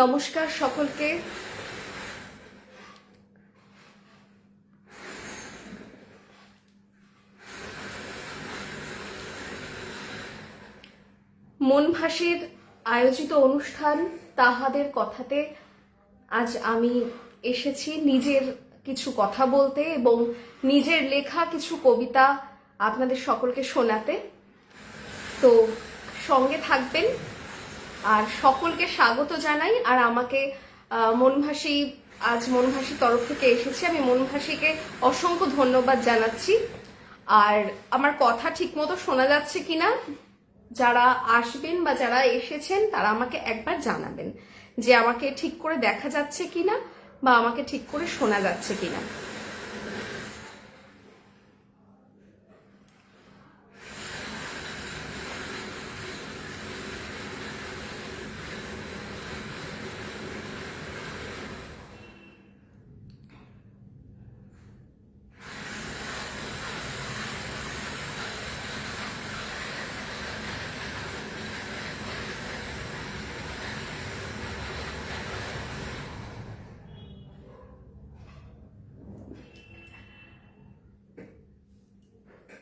নমস্কার সকলকে। মনভাসীর আয়োজিত অনুষ্ঠান তাহাদের কথাতে আজ আমি এসেছি নিজের কিছু কথা বলতে এবং নিজের লেখা কিছু কবিতা আপনাদের সকলকে শোনাতে। তো সঙ্গে থাকবেন আর সকলকে স্বাগত জানাই। আর আমাকে মনভাসী, আজ মনভাসী তরফ থেকে এসেছি। আমি মনভাসীকে অসংখ্য ধন্যবাদ জানাচ্ছি। আর আমার কথা ঠিকমতো শোনা যাচ্ছে কিনা, যারা আসবেন বা যারা এসেছেন, তারা আমাকে একবার জানাবেন যে আমাকে ঠিক করে দেখা যাচ্ছে কিনা বা আমাকে ঠিক করে শোনা যাচ্ছে কিনা।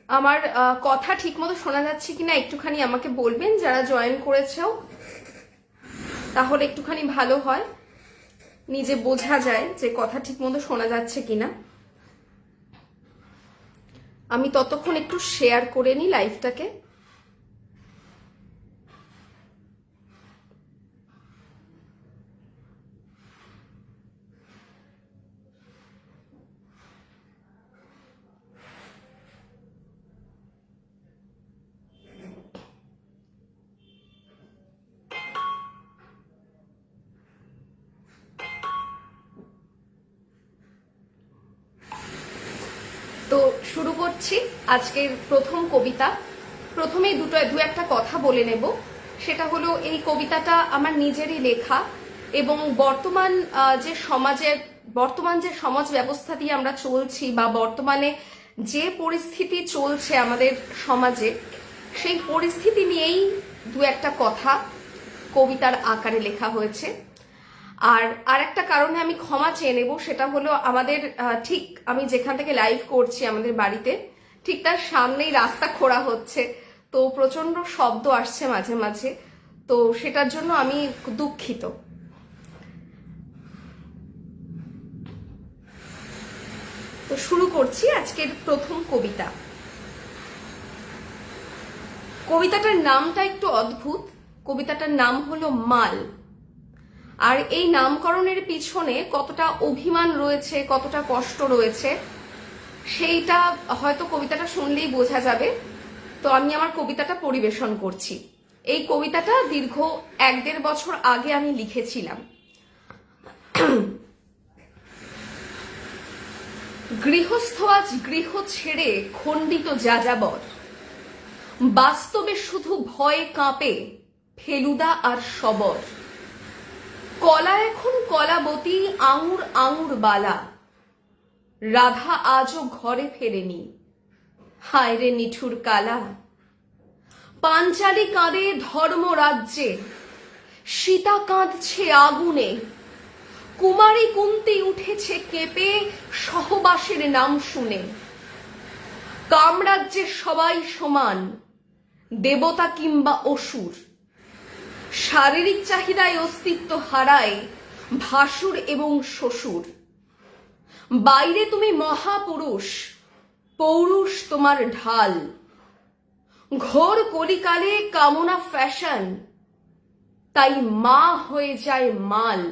আমার কথা ঠিক মতো শোনা যাচ্ছে কিনা একটুখানি আমাকে বলবেন, যারা জয়েন করেছেও। তাহলে একটুখানি ভালো হয়, নিজে বোঝা যায় যে কথা ঠিক মতো শোনা যাচ্ছে কিনা। আমি ততক্ষণ একটু শেয়ার করে নিই লাইভটাকে আজকের প্রথম কবিতা। প্রথমেই দুটো, দু একটা কথা বলে নেব। সেটা হলো, এই কবিতাটা আমার নিজেরই লেখা এবং বর্তমান যে সমাজের, বর্তমান যে সমাজ ব্যবস্থা দিয়ে আমরা চলছি বা বর্তমানে যে পরিস্থিতি চলছে আমাদের সমাজে, সেই পরিস্থিতি নিয়েই দু একটা কথা কবিতার আকারে লেখা হয়েছে। আর আরেকটা কারণে আমি ক্ষমা চেয়ে নেব, সেটা হলো আমাদের ঠিক আমি যেখান থেকে লাইভ করছি আমাদের বাড়িতে ঠিক তার সামনেই রাস্তা খোঁড়া হচ্ছে। তো প্রচণ্ড শব্দ আসছে মাঝে মাঝে। তো সেটার জন্য আমি দুঃখিত। তো শুরু করছি আজকের প্রথম কবিতা। কবিতাটার নামটা একটু অদ্ভুত। কবিতাটার নাম হলো মাল। আর এই নামকরণের পিছনে কতটা অভিমান রয়েছে, কতটা কষ্ট রয়েছে সেইটা হয়তো কবিতাটা শুনলেই বোঝা যাবে। তো আমি আমার কবিতাটা পরিবেশন করছি। এই কবিতাটা দীর্ঘ এক দেড় বছর আগে আমি লিখেছিলাম। গৃহস্থ আজ গৃহ ছেড়ে খণ্ডিত যাযাবর। বাস্তবে শুধু ভয়ে কাঁপে ফেলুদা আর সবর কলা এখন কলাবতী, আঙুর আঙুর বালা। রাধা আজও ঘরে ফেরেনি। হায় রে নিঠুর কালা পাঞ্চালি কাঁদে ধর্ম রাজ্যে। সীতা কাঁদছে আগুনে। কুমারী কুন্তি উঠেছে কেঁপে সহবাসের নাম শুনে। কামরাজ্যে সবাই সমান, দেবতা কিংবা অসুর। শারীরিক চাহিদায় অস্তিত্ব হারায় ভাসুর এবং শ্বশুর। বাইরে তুমি মহাপুরুষ, পৌরুষ তোমার ঢাল। ঘোর কলিকালে কামনা ফ্যাশন, তাই মা হয়ে যায় মাল।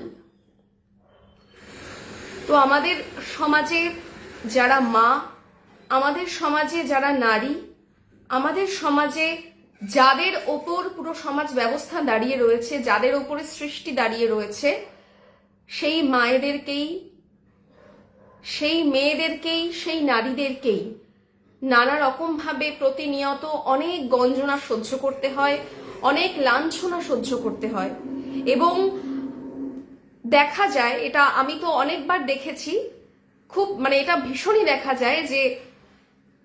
তো আমাদের সমাজে যারা মা, আমাদের সমাজে যারা নারী, আমাদের সমাজে যাদের ওপর পুরো সমাজ ব্যবস্থা দাঁড়িয়ে রয়েছে, যাদের ওপরে সৃষ্টি দাঁড়িয়ে রয়েছে, সেই মায়েদেরকেই সেই মেয়েদেরকেই, সেই নারীদেরকেই নানা রকমভাবে প্রতিনিয়ত অনেক গঞ্জনা সহ্য করতে হয়, অনেক লাঞ্ছনা সহ্য করতে হয়। এবং দেখা যায়, এটা আমি তো অনেকবার দেখেছি, খুব মানে এটা ভীষণই দেখা যায় যে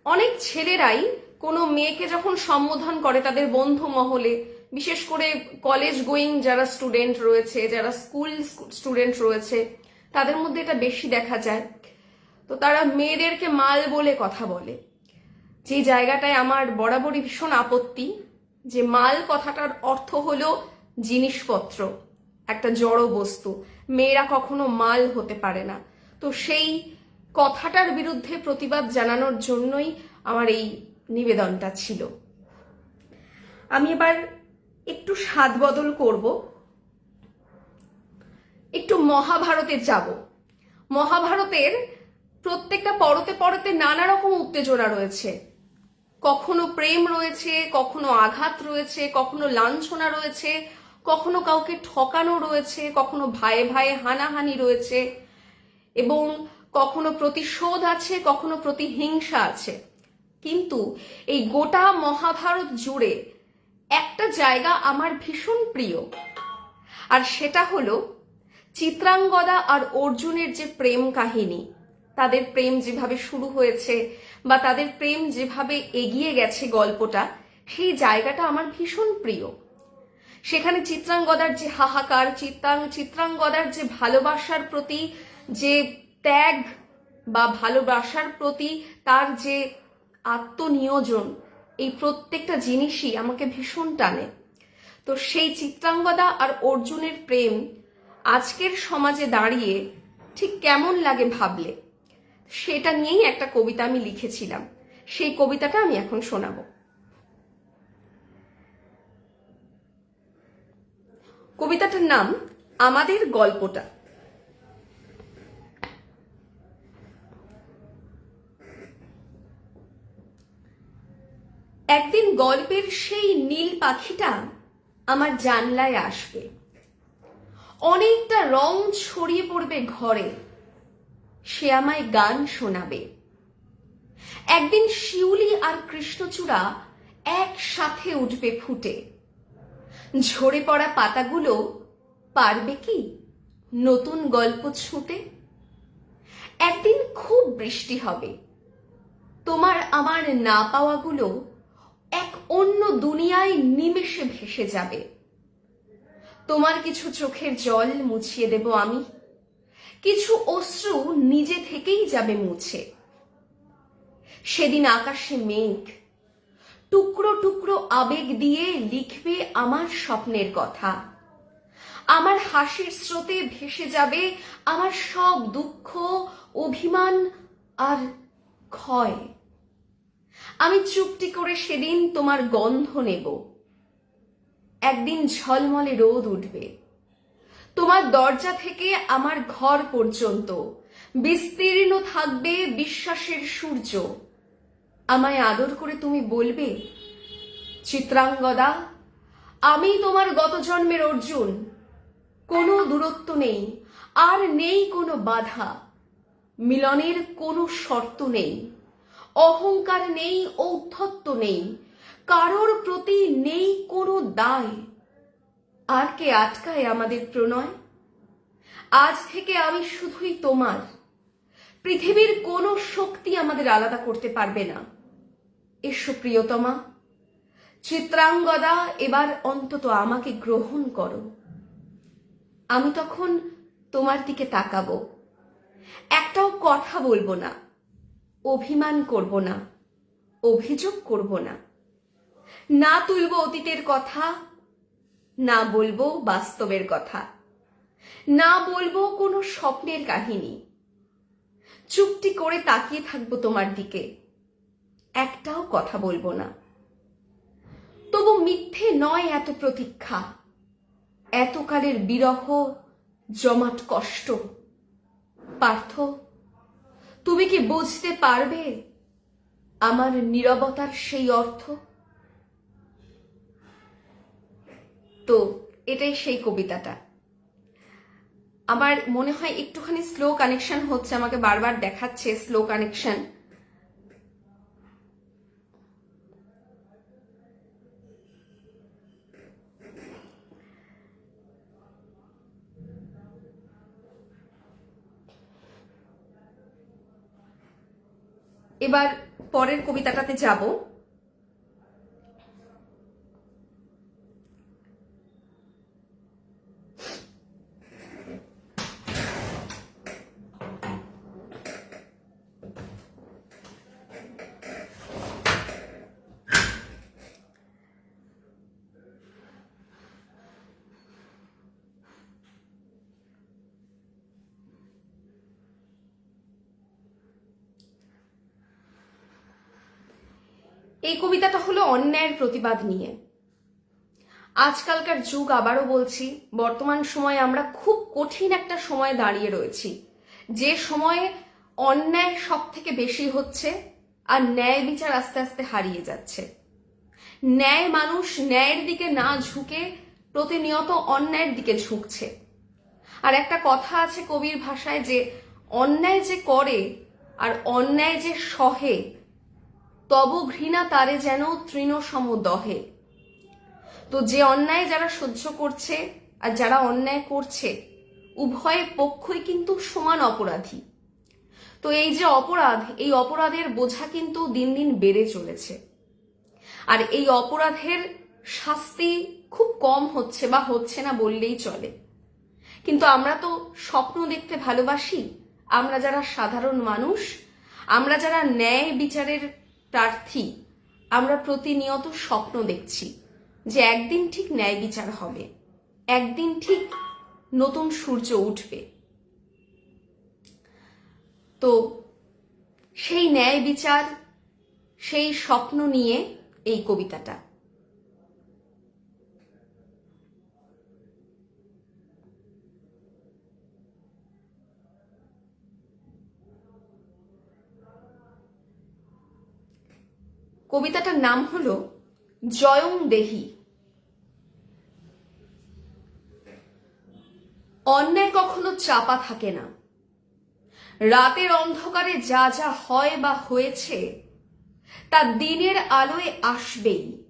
অনেক ছেলেরাই কোনো মেয়েকে যখন সম্বোধন করে তাদের বন্ধু মহলে, বিশেষ করে কলেজ গোয়িং যারা স্টুডেন্ট রয়েছে, যারা স্কুল স্টুডেন্ট রয়েছে, তাদের মধ্যে এটা বেশি দেখা যায়। তো তারা মেয়েদেরকে মাল বলে কথা বলে। যে জায়গাটায় আমার বরাবরই ভীষণ আপত্তি, যে মাল কথাটার অর্থ হলো জিনিসপত্র, একটা জড় বস্তু। মেয়েরা কখনো মাল হতে পারে না। তো সেই কথাটার বিরুদ্ধে প্রতিবাদ জানানোর জন্যই আমার এই নিবেদনটা ছিল। আমি এবার একটু স্বাদ বদল করব। একটু মহাভারতে যাব। মহাভারতের প্রত্যেকটা পরতে পরতে নানা রকম উত্তেজনা রয়েছে। কখনো প্রেম রয়েছে, কখনো আঘাত রয়েছে, কখনো লাঞ্ছনা রয়েছে, কখনো কাউকে ঠকানো রয়েছে, কখনো ভাইয়ে ভাইয়ে হানাহানি রয়েছে, এবং কখনো প্রতিশোধ আছে, কখনো প্রতিহিংসা আছে। কিন্তু এই গোটা মহাভারত জুড়ে একটা জায়গা আমার ভীষণ প্রিয়, আর সেটা হলো চিত্রাঙ্গদা আর অর্জুনের যে প্রেম কাহিনী। তাদের প্রেম যেভাবে শুরু হয়েছে বা তাদের প্রেম যেভাবে এগিয়ে গেছে গল্পটা, সেই জায়গাটা আমার ভীষণ প্রিয়। সেখানে চিত্রাঙ্গদার যে হাহাকার, চিত্রাং, চিত্রাঙ্গদার যে ভালোবাসার প্রতি যে ত্যাগ বা ভালোবাসার প্রতি তার যে আত্মনিয়োজন, এই প্রত্যেকটা জিনিসই আমাকে ভীষণ টানে। তো সেই চিত্রাঙ্গদা আর অর্জুনের প্রেম আজকের সমাজে দাঁড়িয়ে ঠিক কেমন লাগে ভাবলে? সেটা নিয়েই একটা কবিতা আমি লিখেছিলাম। সেই কবিতাটা আমি এখন শোনাবো। কবিতাটার নাম, আমাদের গল্পটা। একদিন গল্পের সেই নীল পাখিটা আমার জানলায় আসবে। অনেকটা রং ছড়িয়ে পড়বে ঘরে। সে আমায় গান শোনাবে। একদিন শিউলি আর কৃষ্ণচূড়া একসাথে উঠবে ফুটে। ঝরে পড়া পাতাগুলো পারবে কি নতুন গল্প ছুঁতে? একদিন খুব বৃষ্টি হবে। তোমার আমার না পাওয়াগুলো এক অন্য দুনিয়ায় নিমেষে ভেসে যাবে। তোমার কিছু চোখের জল মুছিয়ে দেব আমি। কিছু অশ্রু নিজে থেকেই যাবে মুছে। সেদিন আকাশে মেঘ, টুকরো টুকরো আবেগ দিয়ে লিখবে আমার স্বপ্নের কথা। আমার হাসির স্রোতে ভেসে যাবে আমার সব দুঃখ, অভিমান আর ক্ষয়। আমি চুপটি করে সেদিন তোমার গন্ধ নেব। একদিন ঝলমলে রোদ উঠবে। তোমার দরজা থেকে আমার ঘর পর্যন্ত। বিস্তীর্ণ থাকবে বিশ্বাসের সূর্য। আমায় আদর করে তুমি বলবে, চিত্রাঙ্গদা, আমি তোমার গত জন্মের অর্জুন। কোনো দূরত্ব নেই, আর নেই কোনো বাধা। মিলনের কোনো শর্ত নেই, অহংকার নেই, ঔদ্ধত্য নেই, কারোর প্রতি নেই কোনো দায়। আর কে আটকায় আমাদের প্রণয়? আজ থেকে আমি শুধুই তোমার। পৃথিবীর কোনো শক্তি আমাদের আলাদা করতে পারবে না। এসো প্রিয়তমা, চিত্রাঙ্গদা, এবার অন্তত আমাকে গ্রহণ করো। আমি তখন তোমার দিকে তাকাবো। একটাও কথা বলব না, অভিমান করব না, অভিযোগ করব না। না তুলব অতীতের কথা না বলব বাস্তবের কথা। না বলব কোনো স্বপ্নের কাহিনী। চুপটি করে তাকিয়ে থাকব তোমার দিকে। একটাও কথা বলব না। তবু মিথ্যে নয় এত প্রতীক্ষা। এতকালের বিরহ, জমাট কষ্ট। পার্থ, তুমি কি বুঝতে পারবে আমার নীরবতার সেই অর্থ? তো এটাই সেই কবিতাটা। আমার মনে হয় একটুখানি স্লো কানেকশন হচ্ছে, আমাকে বারবার দেখাচ্ছে স্লো কানেকশন এবার পরের কবিতাটাতে যাব। এই কবিতাটা হলো অন্যায়ের প্রতিবাদ নিয়ে। আজকালকার যুগ আবারও বলছি, বর্তমান সময়ে আমরা খুব কঠিন একটা সময় দাঁড়িয়ে রয়েছি। যে সময়ে অন্যায় সব থেকে বেশি হচ্ছে আর ন্যায় বিচার আস্তে আস্তে হারিয়ে যাচ্ছে। ন্যায় মানুষ ন্যায়ের দিকে না ঝুঁকে প্রতিনিয়ত অন্যায়ের দিকে ঝুঁকছে। আর একটা কথা আছে কবির ভাষায় যে, অন্যায় যে করে আর অন্যায় যে সহে তব ঘৃণা তারে যেন তৃণসম দহে। তো যে অন্যায় যারা সহ্য করছে আর যারা অন্যায় করছে, উভয় পক্ষই কিন্তু সমান অপরাধী। তো এই যে অপরাধ, এই অপরাধের বোঝা কিন্তু দিন দিন বেড়ে চলেছে। আর এই অপরাধের শাস্তি খুব কম হচ্ছে বা হচ্ছে না বললেই চলে। কিন্তু আমরা তো স্বপ্ন দেখতে ভালোবাসি, আমরা যারা সাধারণ মানুষ, আমরা যারা ন্যায় বিচারের প্রার্থী, আমরা প্রতিনিয়ত স্বপ্ন দেখছি যে একদিন ঠিক ন্যায় বিচার হবে, একদিন ঠিক নতুন সূর্য উঠবে। তো সেই ন্যায় বিচার, সেই স্বপ্ন নিয়ে এই কবিতাটা। কবিতাটার নাম হলো জয়ং দেহি। অন্যায় কখনো চাপা থাকে না। রাতের অন্ধকারে যা যা হয় বা হয়েছে, তা দিনের আলোয় আসবেই।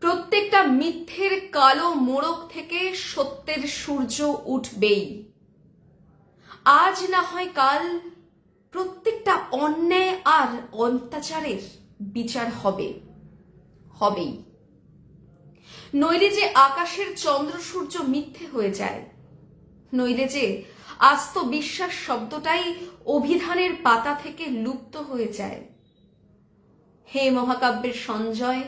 প্রত্যেকটা মিথ্যের কালো মোড়ক থেকে সত্যের সূর্য উঠবেই। আজ না হয় কাল প্রত্যেকটা অন্যায় আর অত্যাচারের বিচার হবে, হবেই। নইলে যে আকাশের চন্দ্র সূর্য মিথ্যে হয়ে যায়, নইলে যে আস্ত বিশ্বাস শব্দটাই অভিধানের পাতা থেকে লুপ্ত হয়ে যায়। হে মহাকাব্যের সঞ্জয়,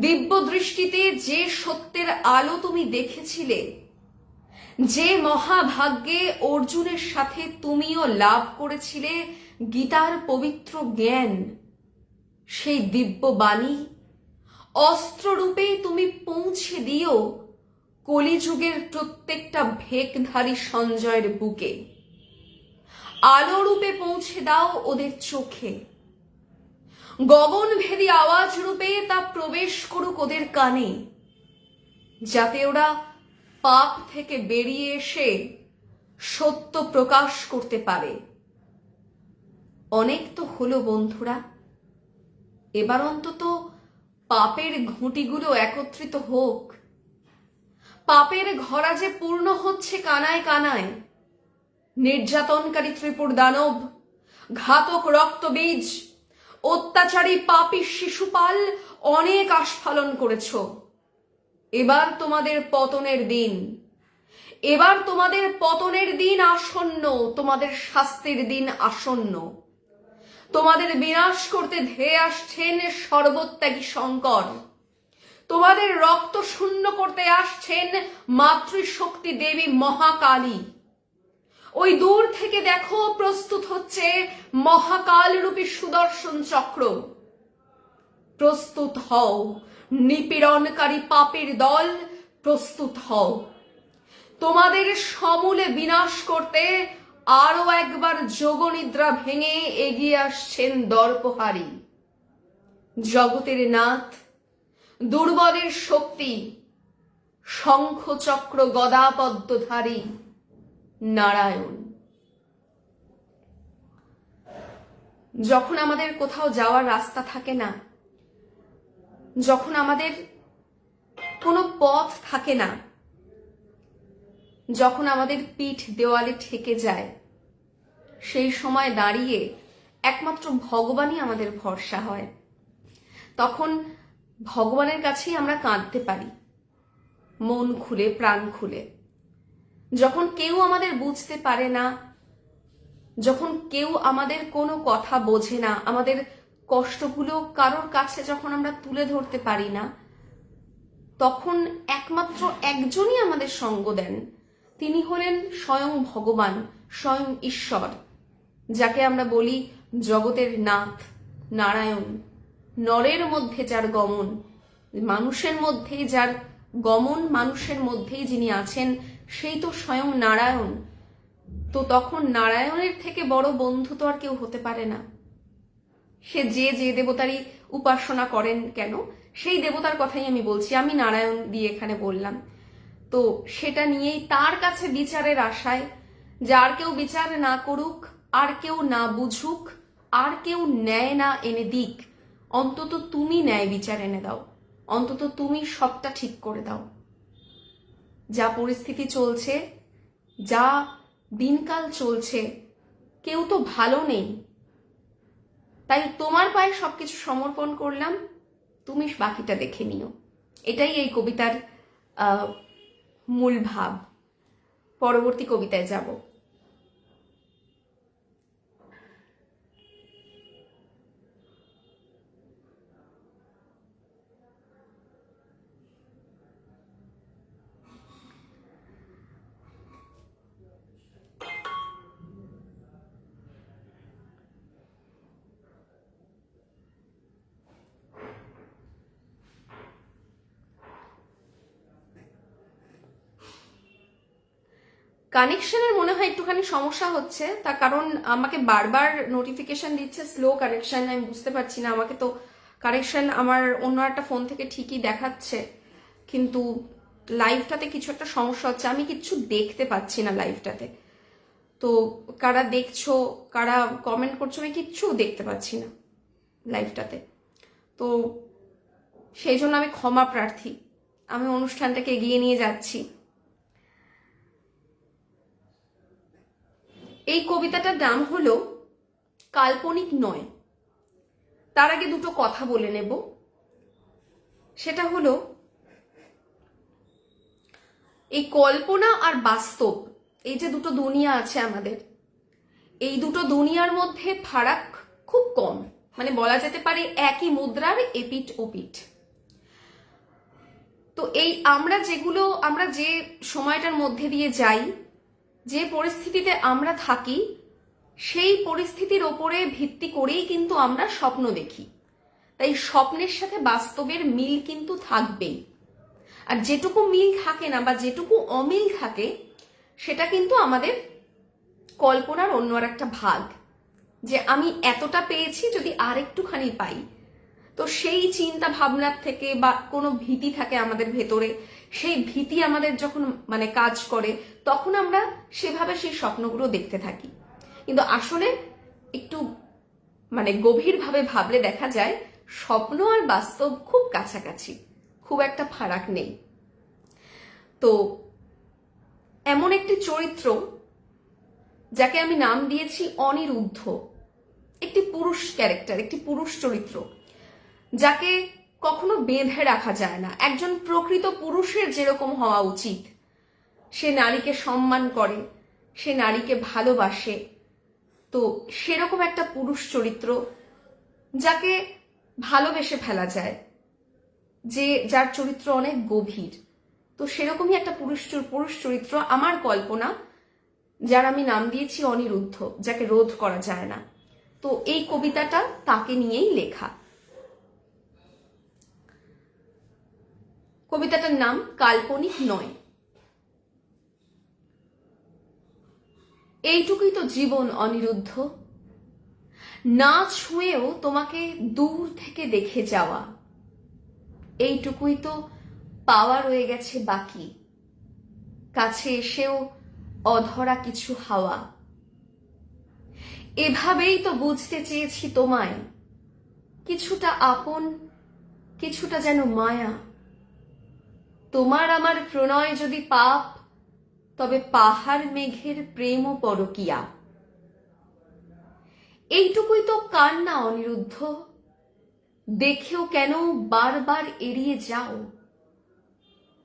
দিব্য দৃষ্টিতে যে সত্যের আলো তুমি দেখেছিলে, যে মহাভাগ্যে অর্জুনের সাথে তুমিও লাভ করেছিলে গীতার পবিত্র জ্ঞান সেই দিব্য বাণী অস্ত্ররূপে তুমি পৌঁছে দিও কলিযুগের প্রত্যেকটা ভেকধারী সঞ্জয়ের বুকে। আলো রূপে পৌঁছে দাও ওদের চোখে। গগনভেদী আওয়াজ রূপে তা প্রবেশ করুক ওদের কানে, যাতে ওরা পাপ থেকে বেরিয়ে এসে সত্য প্রকাশ করতে পারে। অনেক তো হলো বন্ধুরা। এবার অন্তত পাপের ঘুঁটিগুলো একত্রিত হোক। পাপের ঘরা যে পূর্ণ হচ্ছে কানায় কানায়। নির্যাতনকারী ত্রিপুর দানব, ঘাতক রক্তবীজ, অত্যাচারী পাপী শিশুপাল অনেক আস্ফালন করেছ। এবার তোমাদের পতনের দিন। এবার তোমাদের পতনের দিন আসন্ন, তোমাদের শাস্তির দিন আসন্ন। তোমাদের বিনাশ করতে ধেয়ে আসছেন সর্বত্যাগী শঙ্কর। তোমাদের রক্ত শূন্য করতে আসছেন মাতৃশক্তি দেবী মহাকালী। ওই দূর থেকে দেখো প্রস্তুত হচ্ছে মহাকাল রূপী সুদর্শন চক্র। প্রস্তুত হও, নিপীড়নকারী পাপের দল, প্রস্তুত হও। তোমাদের সমূলে বিনাশ করতে আরও একবার যোগনিদ্রা ভেঙে এগিয়ে আসছেন দর্পহারি। জগতের নাথ, দুর্বলের শক্তি শঙ্খ চক্র গদাপদ্মধারী নারায়ণ। যখন আমাদের কোথাও যাওয়ার রাস্তা থাকে না, যখন আমাদের কোনো পথ থাকে না, যখন আমাদের পিঠ দেওয়ালে ঠেকে যায় সেই সময় দাঁড়িয়ে একমাত্র ভগবানই আমাদের ভরসা হয়। তখন ভগবানের কাছেই আমরা কাঁদতে পারি। মন খুলে, প্রাণ খুলে। যখন কেউ আমাদের বুঝতে পারে না, যখন কেউ আমাদের কোনো কথা বোঝে না, আমাদের কষ্টগুলো কারোর কাছে যখন আমরা তুলে ধরতে পারি না, তখন একমাত্র একজনই আমাদের সঙ্গ দেন। তিনি হলেন স্বয়ং ভগবান, স্বয়ং ঈশ্বর। যাকে আমরা বলি জগতের নাথ, নারায়ণ। নরের মধ্যে যার গমন, মানুষের মধ্যেই যার গমন, মানুষের মধ্যেই যিনি আছেন, সেই তো স্বয়ং নারায়ণ। তো তখন নারায়ণের থেকে বড় বন্ধু তো আর কেউ হতে পারে না। সে যে যে দেবতারই উপাসনা করেন কেন, সেই দেবতার কথাই আমি বলছি, আমি নারায়ণ দিয়ে এখানে বললাম। তো সেটা নিয়েই তার কাছে বিচারের আশায় যে আর কেউ বিচার না করুক আর কেউ না বুঝুক, আর কেউ ন্যায় না এনে দিক। অন্তত তুমি ন্যায় বিচার এনে দাও। অন্তত তুমি সবটা ঠিক করে দাও। যা পরিস্থিতি চলছে, যা দিনকাল চলছে, কেউ তো ভালো নেই। তাই তোমার পায়ে সবকিছু সমর্পণ করলাম, তুমি বাকিটা দেখে নিও। এটাই এই কবিতার মূল ভাব। পরবর্তী কবিতায় যাব। কানেকশনের মনে হয় একটুখানি সমস্যা হচ্ছে, তার কারণ আমাকে বারবার নোটিফিকেশন দিচ্ছে স্লো কানেকশন আমি বুঝতে পারছি না, আমাকে তো কানেকশন আমার অন্য একটা ফোন থেকে ঠিকই দেখাচ্ছে, কিন্তু লাইভটাতে কিছু একটা সমস্যা হচ্ছে, আমি কিচ্ছু দেখতে পাচ্ছি না লাইভটাতে তো কারা দেখছ, কারা কমেন্ট করছ, আমি কিচ্ছু দেখতে পাচ্ছি না লাইভটাতে তো সেই জন্য আমি ক্ষমা প্রার্থী, আমি অনুষ্ঠানটাকে এগিয়ে নিয়ে যাচ্ছি। এই কবিতাটার নাম হলো কাল্পনিক নয়। তার আগে দুটো কথা বলে নেব। সেটা হলো, এই কল্পনা আর বাস্তব, এই যে দুটো দুনিয়া আছে আমাদের, এই দুটো দুনিয়ার মধ্যে ফারাক খুব কম। মানে বলা যেতে পারে একই মুদ্রার এপিট ওপিট তো এই আমরা যেগুলো, আমরা যে সময়টার মধ্যে দিয়ে যাই যে পরিস্থিতিতে আমরা থাকি, সেই পরিস্থিতির ওপরে ভিত্তি করেই কিন্তু আমরা স্বপ্ন দেখি। তাই স্বপ্নের সাথে বাস্তবের মিল কিন্তু থাকবেই। আর যেটুকু মিল থাকে না বা যেটুকু অমিল থাকে, সেটা কিন্তু আমাদের কল্পনার অন্য আর একটা ভাগ। যে আমি এতটা পেয়েছি যদি আর একটুখানি পাই। তো সেই চিন্তা ভাবনার থেকে বা কোনো ভীতি থাকে আমাদের ভেতরে সেই ভীতি আমাদের যখন মানে কাজ করে, তখন আমরা সেভাবে সেই স্বপ্নগুলো দেখতে থাকি। কিন্তু আসলে একটু মানে গভীরভাবে ভাবলে দেখা যায়, স্বপ্ন আর বাস্তব খুব কাছাকাছি, খুব একটা ফারাক নেই। তো, এমন একটি চরিত্র, যাকে আমি নাম দিয়েছি অনিরুদ্ধ, একটি পুরুষ ক্যারেক্টার, একটি পুরুষ চরিত্র, যাকে কখনো বেঁধে রাখা যায় না। একজন প্রকৃত পুরুষের যেরকম হওয়া উচিত। সে নারীকে সম্মান করে, সে নারীকে ভালোবাসে। তো সেরকম একটা পুরুষ চরিত্র যাকে ভালোবেসে ফেলা যায়, যে যার চরিত্র অনেক গভীর। তো সেরকমই একটা পুরুষ পুরুষ চরিত্র আমার কল্পনা, যার আমি নাম দিয়েছি অনিরুদ্ধ, যাকে রোধ করা যায় না। তো এই কবিতাটা তাকে নিয়েই লেখা। কবিতাটার নাম কাল্পনিক নয়। এইটুকুই তো জীবন অনিরুদ্ধ। না ছুঁয়েও তোমাকে দূর থেকে দেখে যাওয়া। এইটুকুই তো পাওয়া রয়ে গেছে বাকি। কাছে এসেও অধরা কিছু হাওয়া। এভাবেই তো বুঝতে চেয়েছি তোমায়। কিছুটা আপন, কিছুটা যেন মায়া। তোমার আমার প্রণয় যদি পাপ, তবে পাহাড় মেঘের প্রেম ও পরকিয়া। এইটুকুই তো কান্না অনিরুদ্ধ? দেখেও কেন বারবার এড়িয়ে যাও?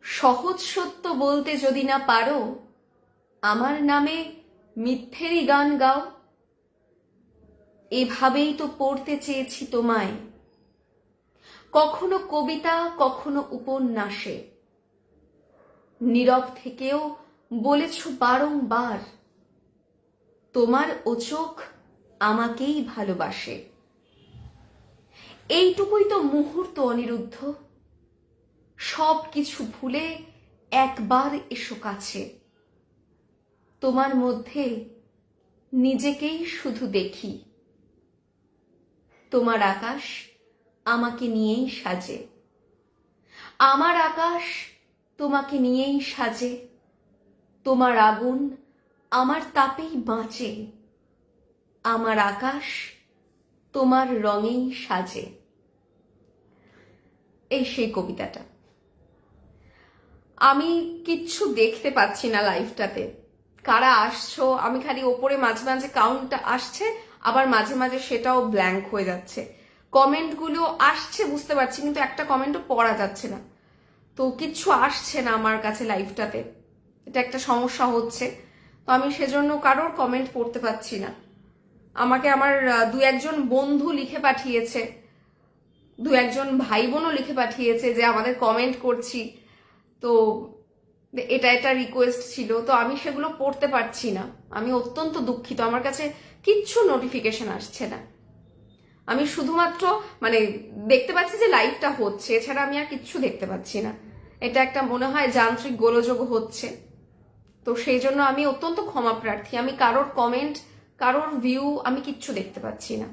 সহজ সত্য বলতে যদি না পারো, আমার নামে মিথ্যেরই গান গাও। এভাবেই তো পড়তে চেয়েছি তোমায়। কখনো কবিতা, কখনো উপন্যাসে। নীরব থেকেও বলেছ বারংবার, তোমার ও চোখ আমাকেই ভালোবাসে। এইটুকুই তো মুহূর্ত অনিরুদ্ধ। সব কিছু ভুলে একবার এসো কাছে। তোমার মধ্যে নিজেকেই শুধু দেখি। তোমার আকাশ আমাকে নিয়েই সাজে। আমার আকাশ তোমাকে নিয়েই সাজে। তোমার আগুন আমার তাপেই বাঁচে। আমার আকাশ তোমার রঙেই সাজে। এই সেই কবিতাটা। আমি কিচ্ছু দেখতে পাচ্ছি না লাইফটাতে। কারা আসছো? আমি খালি ওপরে মাঝে মাঝে কাউন্টটা আসছে, আবার মাঝে মাঝে সেটাও ব্ল্যাঙ্ক হয়ে যাচ্ছে। কমেন্টগুলো আসছে, বুঝতে পারছি, কিন্তু একটা কমেন্টও পড়া যাচ্ছে না। তো কিচ্ছু আসছে না আমার কাছে লাইফটাতে এটা একটা সমস্যা হচ্ছে। তো আমি সেজন্য কারোর কমেন্ট পড়তে পারছি না। আমাকে আমার দু একজন বন্ধু লিখে পাঠিয়েছে। দু একজন ভাই বোনও লিখে পাঠিয়েছে যে, আমাদের কমেন্ট করছি। তো এটা এটা রিকোয়েস্ট ছিল। তো আমি সেগুলো পড়তে পারছি না। আমি অত্যন্ত দুঃখিত। আমার কাছে কিচ্ছু নোটিফিকেশন আসছে না। আমি শুধুমাত্র মানে দেখতে পাচ্ছি যে লাইভটা হচ্ছে, এছাড়া আমি আর কিচ্ছু দেখতে পাচ্ছি না। এটা একটা মনে হয় যান্ত্রিক গোলযোগ হচ্ছে। তো সেই জন্য আমি অত্যন্ত ক্ষমা প্রার্থী। আমি কারোর কমেন্ট কারোর ভিউ আমি কিচ্ছু দেখতে পাচ্ছি না।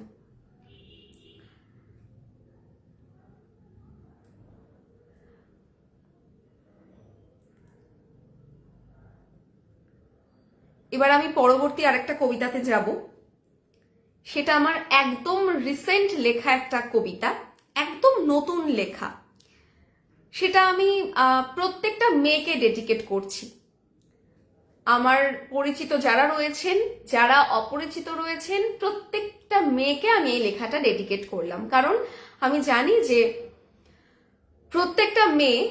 এবার আমি পরবর্তী আরেকটা কবিতাতে যাব। সেটা আমার একদম রিসেন্ট লেখা একটা কবিতা, একদম নতুন লেখা। সেটা আমি প্রত্যেকটা মেয়েকে ডেডিকেট করছি। আমার পরিচিত যারা রয়েছেন, যারা অপরিচিত রয়েছেন, প্রত্যেকটা মেয়েকে আমি এই লেখাটা ডেডিকেট করলাম। কারণ আমি জানি যে প্রত্যেকটা মেয়ে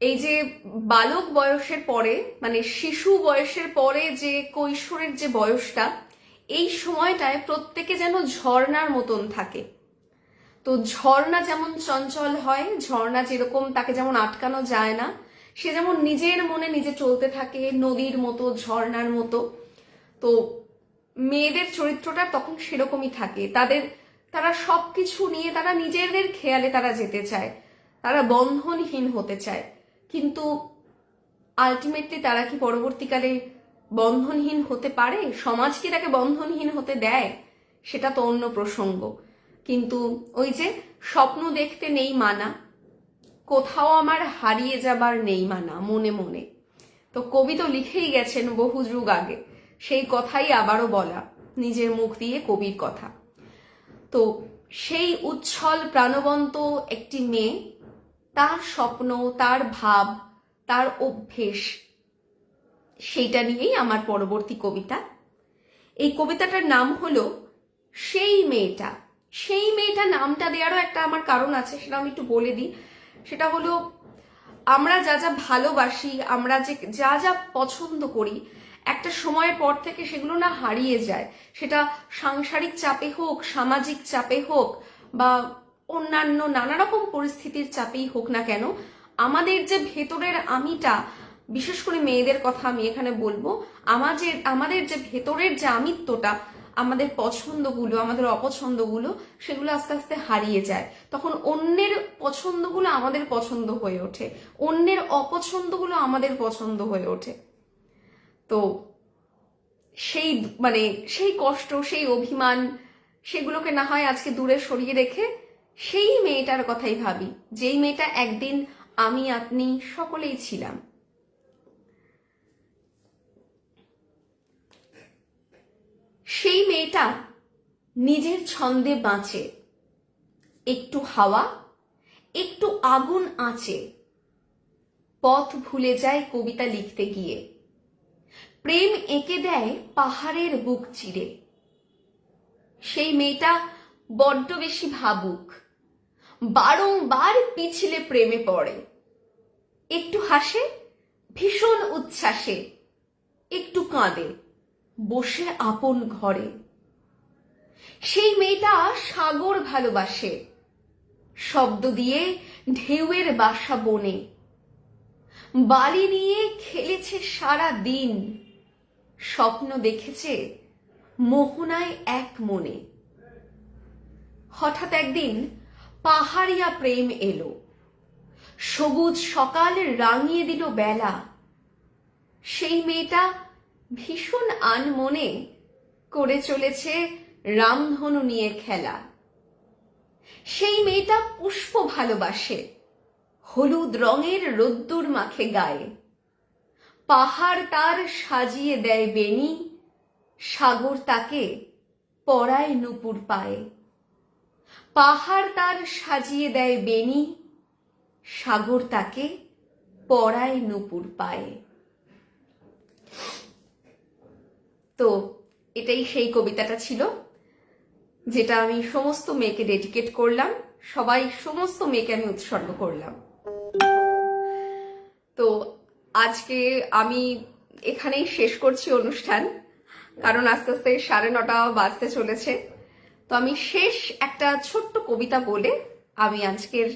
এই যে বালক বয়সের পরে মানে শিশু বয়সের পরে যে কৈশোরের যে বয়সটা এই সময়টায় প্রত্যেকে যেন ঝর্ণার মতন থাকে। তো ঝর্ণা যেমন চঞ্চল হয়, ঝর্ণা যেরকম তাকে যেমন আটকানো যায় না, সে যেমন নিজের মনে নিজে চলতে থাকে নদীর মতো, ঝর্ণার মতো। তো মেয়েদের চরিত্রটা তখন সেরকমই থাকে। তাদের, তারা সব কিছু নিয়ে তারা নিজেদের খেয়ালে তারা যেতে চায়। তারা বন্ধনহীন হতে চায়। কিন্তু আলটিমেটলি তারা কি পরবর্তীকালে বন্ধনহীন হতে পারে? সমাজ কি তাকে বন্ধনহীন হতে দেয়? সেটা তো অন্য প্রসঙ্গ। কিন্তু ওই যে স্বপ্ন দেখতে নেই মানা, কোথাও আমার হারিয়ে যাবার নেই মানা, মনে মনে। তো কবি তো লিখেই গেছেন বহু যুগ আগে, সেই কথাই আবারও বলা, নিজের মুখ দিয়ে কবির কথা। তো সেই উচ্ছল প্রাণবন্ত একটি মেয়ে, তার স্বপ্ন, তার ভাব, তার অভ্যেস সেইটা নিয়েই আমার পরবর্তী কবিতা। এই কবিতাটার নাম হলো সেই মেয়েটা। সেই মেয়েটা নামটা দেওয়ারও একটা আমার কারণ আছে, সেটা আমি একটু বলে দিই। সেটা হলো, আমরা যা যা ভালোবাসি, আমরা যে যা যা পছন্দ করি, একটা সময়ের পর থেকে সেগুলো না হারিয়ে যায়। সেটা সাংসারিক চাপে হোক, সামাজিক চাপে হোক, বা অন্যান্য নানা রকম পরিস্থিতির চাপেই হোক না কেন, আমাদের যে ভেতরের আমিটা বিশেষ করে মেয়েদের কথা আমি এখানে বলব। আমাদের আমাদের যে ভেতরের যে আমিত্বটা, আমাদের পছন্দগুলো, আমাদের অপছন্দগুলো, সেগুলো আস্তে আস্তে হারিয়ে যায়। তখন অন্যের পছন্দগুলো আমাদের পছন্দ হয়ে ওঠে। অন্যের অপছন্দগুলো আমাদের পছন্দ হয়ে ওঠে। তো সেই মানে সেই কষ্ট, সেই অভিমান, সেগুলোকে না হয় আজকে দূরে সরিয়ে রেখে সেই মেয়েটার কথাই ভাবি। যেই মেয়েটা একদিন আমি, আপনি সকলেই ছিলাম। সেই মেয়েটা নিজের ছন্দে বাঁচে। একটু হাওয়া, একটু আগুন আঁচে পথ ভুলে যায় কবিতা লিখতে গিয়ে। প্রেম এঁকে দেয় পাহাড়ের বুক চিরে। সেই মেয়েটা বড্ড বেশি ভাবুক। বারংবার পিছলে প্রেমে পড়ে। একটু হাসে, ভীষণ উচ্ছ্বাসে। একটু কাঁদে। বসে আপন ঘরে। সেই মেয়েটা সাগর ভালোবাসে। শব্দ দিয়ে ঢেউয়ের বাসা বনে। বালি নিয়ে খেলেছে সারা দিন। স্বপ্ন দেখেছে মোহনায় এক মনে। হঠাৎ একদিন পাহাড়িয়া প্রেম এলো। সবুজ সকাল রাঙিয়ে দিল বেলা। সেই মেয়েটা ভীষণ আনমনে করে চলেছে রামধনু নিয়ে খেলা। সেই মেয়েটা পুষ্প ভালোবাসে, হলুদ রঙের রোদ্দুর মাখে গায়ে। পাহাড় তার সাজিয়ে দেয় বেনি সাগর তাকে পরায় নুপুর পায়ে। পাহাড় তার সাজিয়ে দেয় বেনি সাগর তাকে পরায় নুপুর পায়ে। তো এটাই সেই কবিতাটা ছিল, যেটা আমি সমস্ত মেয়েকে ডেডিকেট করলাম, সবাই সমস্ত মেয়েকে আমি উৎসর্গ করলাম। তো আজকে আমি এখানেই শেষ করছি অনুষ্ঠান, কারণ আস্তে আস্তে সাড়ে নটা বাজতে চলেছে। তো আমি শেষ একটা ছোট্ট কবিতা বলে আমি আজকের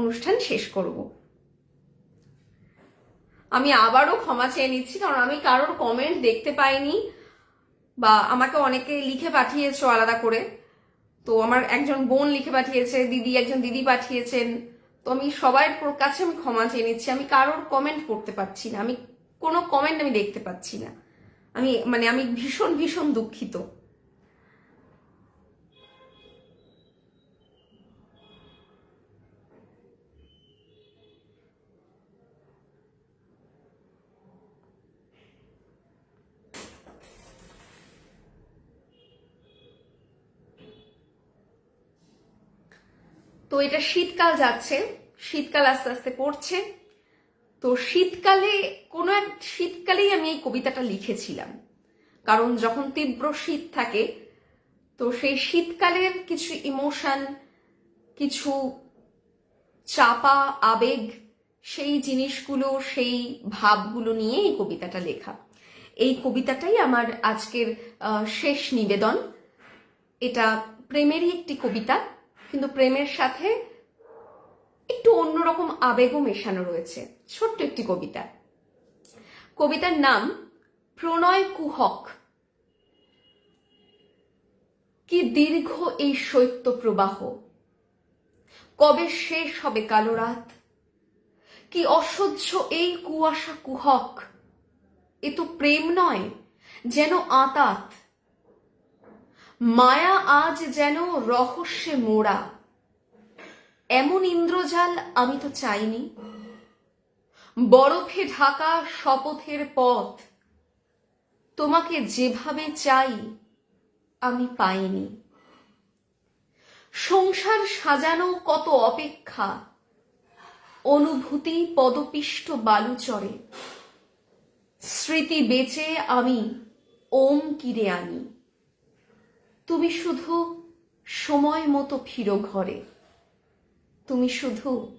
অনুষ্ঠান শেষ করব। আমি আবারও ক্ষমা চেয়ে নিচ্ছি, কারণ আমি কারোর কমেন্ট দেখতে পাইনি বা আমাকে অনেকে লিখে পাঠিয়েছো আলাদা করে। তো আমার একজন বোন লিখে পাঠিয়েছে, দিদি একজন দিদি পাঠিয়েছেন। তো আমি সবার কাছে আমি ক্ষমা চেয়ে নিচ্ছি, আমি কারোর কমেন্ট করতে পারছি না। আমি কোনো কমেন্ট আমি দেখতে পাচ্ছি না। আমি মানে আমি ভীষণ ভীষণ দুঃখিত। তো এটা শীতকাল যাচ্ছে, শীতকাল আস্তে আস্তে পড়ছে। তো শীতকালে, কোনো এক, শীতকালেই আমি এই কবিতাটা লিখেছিলাম। কারণ যখন তীব্র শীত থাকে, তো সেই শীতকালের কিছু ইমোশন, কিছু চাপা আবেগ, সেই জিনিসগুলো, সেই ভাবগুলো নিয়ে এই কবিতাটা লেখা। এই কবিতাটাই আমার আজকের শেষ নিবেদন। এটা প্রেমেরই একটি কবিতা। কিন্তু প্রেমের সাথে একটু অন্যরকম আবেগও মেশানো রয়েছে। ছোট্ট একটি কবিতা। কবিতার নাম, প্রণয় কুহক। কি দীর্ঘ এই শৈত্য প্রবাহ। কবে শেষ হবে কালো রাত? কি অসহ্য এই কুয়াশা কুহক। এ তো প্রেম নয়, যেন আতাত। মায়া আজ যেন রহস্যে মোড়া। এমন ইন্দ্রজাল আমি তো চাইনি। বরফে ঢাকা শপথের পথ, তোমাকে যেভাবে চাই আমি পাইনি। সংসার সাজানো কত অপেক্ষা, অনুভূতি পদপিষ্ট বালুচরে। স্মৃতি বেচে আমি ওম কিরে আনি। তুমি শুধু সময় মতো ফিরো ঘরে। তুমি শুধু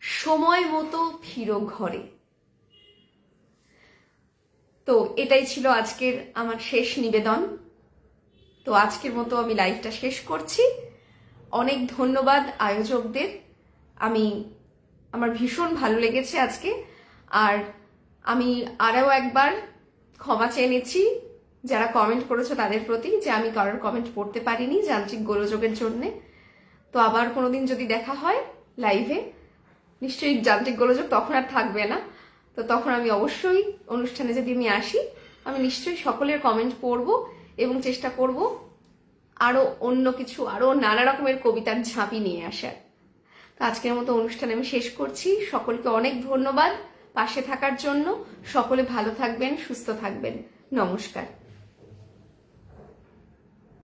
সময় মতো ফিরো ঘরে। তো এটাই ছিল আজকের আমার শেষ নিবেদন। তো আজকের মতো আমি লাইভটা শেষ করছি। অনেক ধন্যবাদ আয়োজকদের। আমি, আমার ভীষণ ভালো লেগেছে আজকে। আর আমি আরও একবার ক্ষমা চেয়ে নিচ্ছি। যারা কমেন্ট করেছ তাদের প্রতি যে আমি কারোর কমেন্ট পড়তে পারিনি যান্ত্রিক গোলযোগের জন্যে। তো আবার কোনোদিন যদি দেখা হয় লাইভে নিশ্চয়ই যান্ত্রিক গোলযোগ তখন আর থাকবে না। তো তখন আমি অবশ্যই অনুষ্ঠানে যদি আমি আসি, আমি নিশ্চয়ই সকলের কমেন্ট পড়ব এবং চেষ্টা করব আরও অন্য কিছু আরও নানা রকমের কবিতার ঝাঁপি নিয়ে আসার। তো আজকের মতো অনুষ্ঠান আমি শেষ করছি। সকলকে অনেক ধন্যবাদ পাশে থাকার জন্য। সকলে ভালো থাকবেন, সুস্থ থাকবেন। নমস্কার।